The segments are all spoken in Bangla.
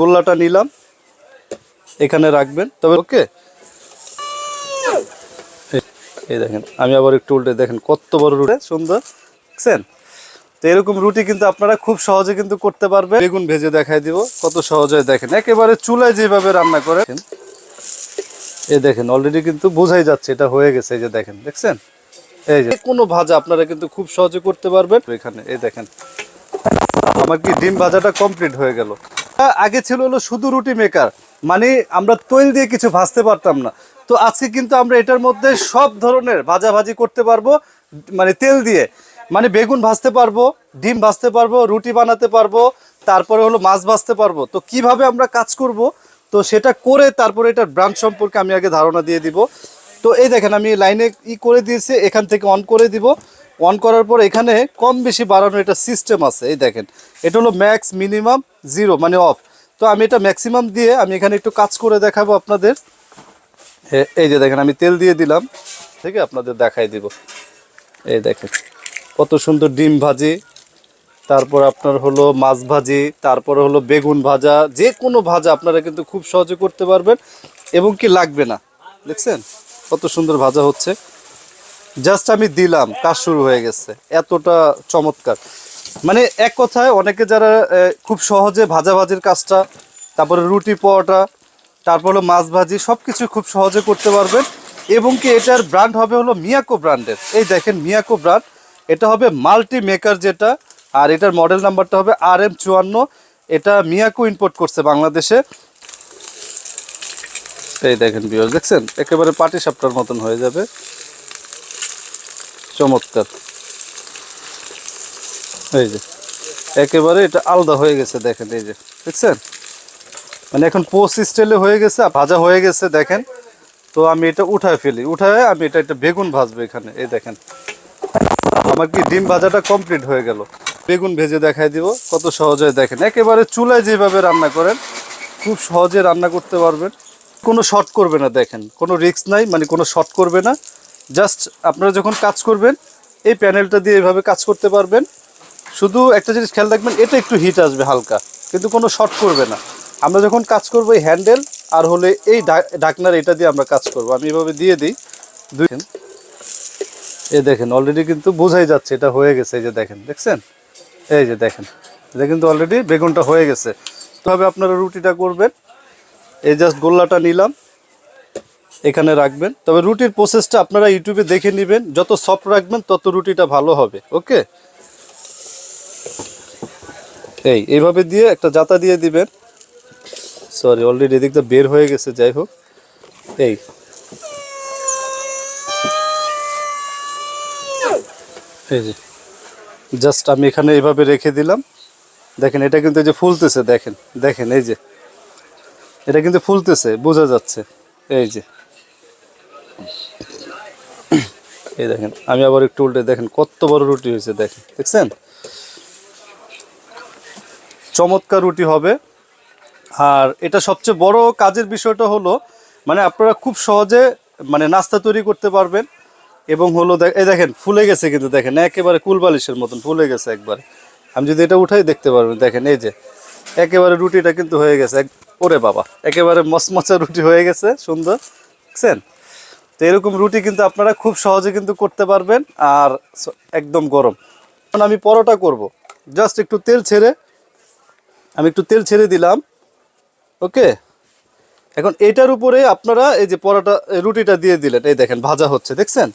গোল্লাটা নিলাম। এখানে রাখবেন। তবে ওকে। এই দেখেন, আমি আবার একটু উল্টে দেখেন, কত বড় রুটে। সুন্দর। দেখছেন? তো এরকম রুটি কিন্তু আপনারা খুব সহজে কিন্তু করতে পারবেন। বেগুন ভেজে দেখাই দিব, কত সহজে দেখেন। একেবারে চুলায় যেভাবে রান্না করেন এই দেখেন অলরেডি কিন্তু বোঝাই যাচ্ছে, এটা হয়ে গেছে, এই যে দেখেন, দেখছেন? এই যে, কোনো ভাজা আপনারা কিন্তু খুব সহজে করতে পারবেন। এখানে, এই দেখেন। আমার কি ডিম ভাজাটা কমপ্লিট হয়ে গেল। আগে ছিল হলো শুধু রুটি মেকার মানে আমরা তৈল দিয়ে কিছু ভাজতে পারতাম না। তো আজকে কিন্তু আমরা এটার মধ্যে সব ধরনের ভাজাভাজি করতে পারব মানে তেল দিয়ে। মানে বেগুন ভাজতে পারব, ডিম ভাজতে পারব, রুটি বানাতে পারব, তারপরে হলো মাছ ভাজতে পারব। তো কীভাবে আমরা কাজ করব? তো সেটা করে তারপরে এটার ব্রান্ড সম্পর্কে আমি আগে ধারণা দিয়ে দিব। তো এই দেখেন, আমি লাইনে ই করে দিয়েছি, এখান থেকে অন করে দিব। অন করার পর এখানে কম বেশি বাড়ানোর একটা সিস্টেম আছে। এই দেখেন, এটা হলো ম্যাক্স মিনিমাম জিরো মানে অফ তো আমি এটা ম্যাক্সিমাম দিয়ে আমি এখানে একটু কাজ করে দেখাবো আপনাদের। এই যে দেখেন, আমি তেল দিয়ে দিলাম, ঠিক আছে? আপনাদের দেখাই দিব। এই দেখেন, কত সুন্দর ডিম ভাজি। তারপর আপনার হলো মাছ ভাজি, তারপরে হলো বেগুন ভাজা, যে কোনো ভাজা আপনারা কিন্তু খুব সহজে করতে পারবেন এবং কি লাগবে না, দেখছেন? কত সুন্দর ভাজা হচ্ছে। জাস্ট আমি দিলাম, কাজ শুরু হয়ে গেছে। এতটা চমৎকার। মানে এক কথায় অনেকে যারা খুব সহজে ভাজাভাজির কাজটা, তারপরে রুটি পরোটা তারপর হলো মাছ ভাজি সব কিছু খুব সহজে করতে পারবেন। এবং কি এটার ব্র্যান্ড হবে হলো মিয়াকো ব্র্যান্ডের এই দেখেন মিয়াকো ব্র্যান্ড এটা হবে মাল্টি মেকার যেটা, আর এটার মডেল নাম্বারটা হবে আর এম চুয়ান্ন। এটা মিয়াকো ইম্পোর্ট করছে বাংলাদেশে। এই দেখেন বিয়স দেখছেন? একেবারে পাটি সাপটার মতন হয়ে যাবে। চমৎকার। এই যে, একেবারে এটা আলাদা হয়ে গেছে দেখেন, এই যে, দেখছেন? মানে এখন পোস্ট স্টাইলে হয়ে গেছে ভাজা হয়ে গেছে, দেখেন? তো আমি এটা উঠায় ফেলি, উঠায় আমি এটা একটা বেগুন ভাজবো এখানে, এই দেখেন। আমার কি ডিম ভাজাটা কমপ্লিট হয়ে গেল। বেগুন ভেজে দেখাই দিব, কত সহজে দেখেন। একেবারে চুলায় যেভাবে রান্না করেন, খুব সহজে রান্না করতে পারবেন। কোনো শর্ট করবে না, দেখেন। কোনো রিস্ক নাই মানে কোনো শর্ট করবে না। জাস্ট আপনারা যখন কাজ করবেন, এই প্যানেলটা দিয়ে এইভাবে কাজ করতে পারবেন। শুধু একটা জিনিস খেয়াল রাখবেন, এটা একটু হিট আসবে হালকা, কিন্তু কোনো শর্ট করবে না। আমরা যখন কাজ করব এই হ্যান্ডেল আর হলে এই ঢাকনার এটা দিয়ে আমরা কাজ করব। আমি এভাবে দিয়ে দিই। দুই এই দেখেন অলরেডি কিন্তু বোঝাই যাচ্ছে, এটা হয়ে গেছে, এই যে দেখেন, দেখছেন? এই যে দেখেন, এটা কিন্তু অলরেডি বেগুনটা হয়ে গেছে। তবে আপনারা রুটিটা করবেন। এই জাস্ট গোল্লাটা নিলাম। এখানে রাখবেন। তবে রুটির প্রসেসটা আপনারা ইউটিউবে দেখে নেবেন। যত সফট রাখবেন, তত রুটিটা ভালো হবে ওকে এই, এইভাবে দিয়ে একটা জাতা দিয়ে দিবেন। সরি অলরেডি এদিকটা বের হয়ে গেছে, যাই হোক। এই। যে জাস্ট আমি এখানে এইভাবে রেখে দিলাম। দেখেন, এটা কিন্তু এই যে ফুলতেছে, দেখেন দেখেন, এই যে। এটা কিন্তু ফুলতেছে, বোঝা যাচ্ছে। এই যে। এই দেখেন, আমি আবার একটু উল্টে দেখেন কত বড় রুটি হয়েছে, দেখেন, দেখছেন? চমৎকার রুটি হবে। আর এটা সবচেয়ে বড় কাজের বিষয়টা হলো মানে আপনারা খুব সহজে মানে নাস্তা তৈরি করতে পারবেন। এবং হলো এই দেখেন, ফুলে গেছে কিন্তু, দেখেন, একেবারে কুলবালিশের মতন ফুলে গেছে একবারে। আমি যদি এটা উঠাই দেখতে পারবেন, দেখেন, এই যে, একেবারে রুটিটা কিন্তু হয়ে গেছে। ওরে বাবা, একেবারে মচমচা রুটি হয়ে গেছে, সুন্দর, দেখছেন? এরকম রুটি কিন্তু আপনারা খুব সহজে কিন্তু করতে পারবেন আর একদম গরম। এখন আমি পরোটা করব। জাস্ট একটু তেল ছেড়ে, আমি একটু তেল ছেড়ে দিলাম। ওকে? এখন এটার উপরে আপনারা এই যে পরোটা রুটিটা দিয়ে দিলেন। এই দেখেন, ভাজা হচ্ছে, দেখছেন?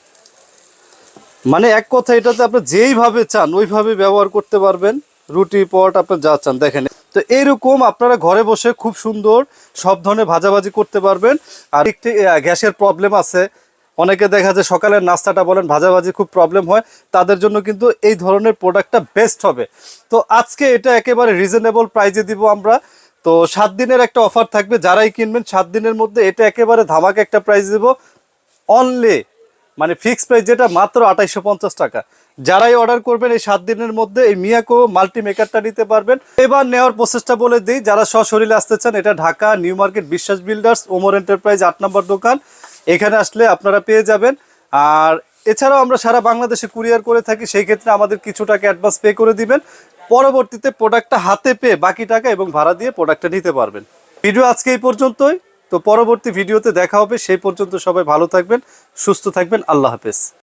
মানে এক কথা এটাতে আপনি যেইভাবে চান, ওইভাবে ব্যবহার করতে পারবেন। রুটি পট আপনি যা চান, দেখেন। তো এইরকম আপনারা ঘরে বসে খুব সুন্দর সব ধরনের ভাজাভাজি করতে পারবেন। আর একটি গ্যাসের প্রবলেম আছে। অনেকে দেখা যায় সকালের নাস্তাটা বলেন, ভাজাভাজি খুব প্রবলেম হয়। তাদের জন্য কিন্তু এই ধরনের প্রোডাক্টটা বেস্ট হবে। তো আজকে এটা একেবারে রিজনেবল প্রাইজে দিব আমরা। তো সাত দিনের একটা অফার থাকবে। যারাই কিনবেন, সাত দিনের মধ্যে এটা একেবারে ধামাকে একটা প্রাইস দেব। অনলি মানে ফিক্স প্রাইস যেটা মাত্র আঠাইশো পঞ্চাশ টাকা। যারাই অর্ডার করবেন এই সাত দিনের মধ্যে এই মিয়াকো মাল্টি মেকারটা নিতে পারবেন। এবার নেওয়ার প্রসেসটা বলে দিই, যারা সশরীরে আসতে চান, এটা Dhaka, New Market, Biswas builders, Omar enterprise, আট নম্বর দোকান। এখানে আসলে আপনারা পেয়ে যাবেন। আর এছাড়াও আমরা সারা বাংলাদেশে কুরিয়ার করে থাকি, সেই ক্ষেত্রে আমাদের কিছু টাকা অ্যাডভান্স পে করে দিবেন। পরবর্তীতে প্রোডাক্টটা হাতে পেয়ে বাকি টাকা এবং ভাড়া দিয়ে প্রোডাক্টটা নিতে পারবেন। ভিডিও আজকে এই পর্যন্তই। তো পরবর্তী ভিডিওতে দেখা হবে। সেই পর্যন্ত সবাই ভালো থাকবেন সুস্থ থাকবেন। আল্লাহ হাফেজ।